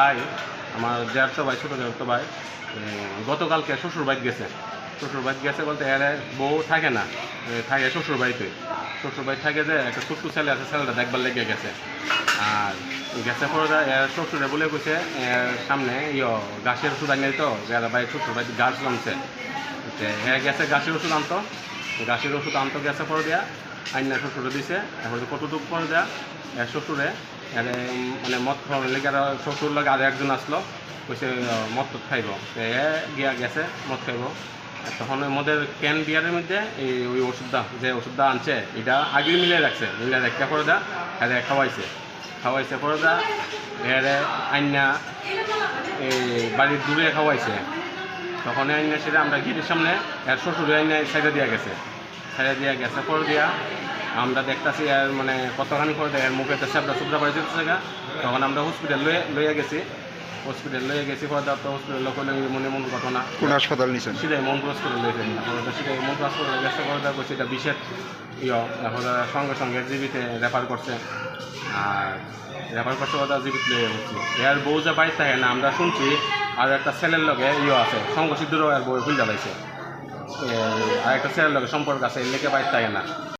ভাই, আমার দেড়শো ভাই, ছোটো দেড়শো ভাই গতকালকে শ্বশুর বাড়ি গেছে। শ্বশুর বাড়ি গেছে বলতে এর বউ থাকে না থাকে শ্বশুর বাড়িতে শ্বশুর বাড়ি থাকে যে একটা ছোট্ট ছেলে আছে, ছেলেটা দেখবার লেগে গেছে। আর গেছে পরে এর শ্বশুরে বলে কইছে সামনে ইয় গাছের ওষুধ আনিয়ে তো যারা ভাই শ্বশুর বাড়ি গাছ জমছে হ্যাঁ গেছে গাছের ওষুধ আনতো। গাছের ওষুধ আনতো গেছে পরে দেয়া, আইনা শ্বশুরে দিছে। এখন কতটুকু পরে দেয়া, এর শ্বশুরে এর মানে মদ খাওয়ানোর লেগে আর শ্বশুর লাগে আর একজন আসলো। কইছে মদ টদ খাইব। এ গিয়া গেছে, মদ খাইব। তখন মদের ক্যান বিয়ারের মধ্যে এই ওই ওষুধটা, যে ওষুধটা আনছে, এটা আগে মিলিয়ে রাখছে। মিলিয়ে রাখতে পরে দা হ্যাঁ খাওয়াইছে। খাওয়াইছে পরে দা এর আইনা এই বাড়ির দূরে খাওয়াইছে। তখন আইনা সেটা আমরা গেটের সামনে, এর শ্বশুর আইনা সাইডে দিয়া গেছে। সাইডে দিয়া গেছে পর দিয়া আমরা দেখতাছি আর মানে কতখানি করে এর মুখে তো সাবটা সুবরা বাড়ি যেতেছে গা। তখন আমরা হসপিটাল লয়ে লইয়া গেছি। হসপিটাল লইয়া গেছি পরে তো হসপিটাল লোক মনে মনে ঘটনা কোন হাসপাতাল নিছেন? সেটাই মন এখন তো সেটাই মন করে গেছে করে দেখো সেটা বিষের ইয়। সঙ্গে সঙ্গে জীবিতে রেফার করছে। আর রেফার করছে ওরা জীবিত লইয়া বলছি। এর বউ যে বাড়িতে থাকে না আমরা শুনছি আর একটা ছেলের লগে ইয়ে আছে সঙ্গ সিদ্ধুরও এর বউ খুঁজে পাইছে। আর একটা ছেলের লগে সম্পর্ক আছে এর লেগে বাড়িতে থাকে না।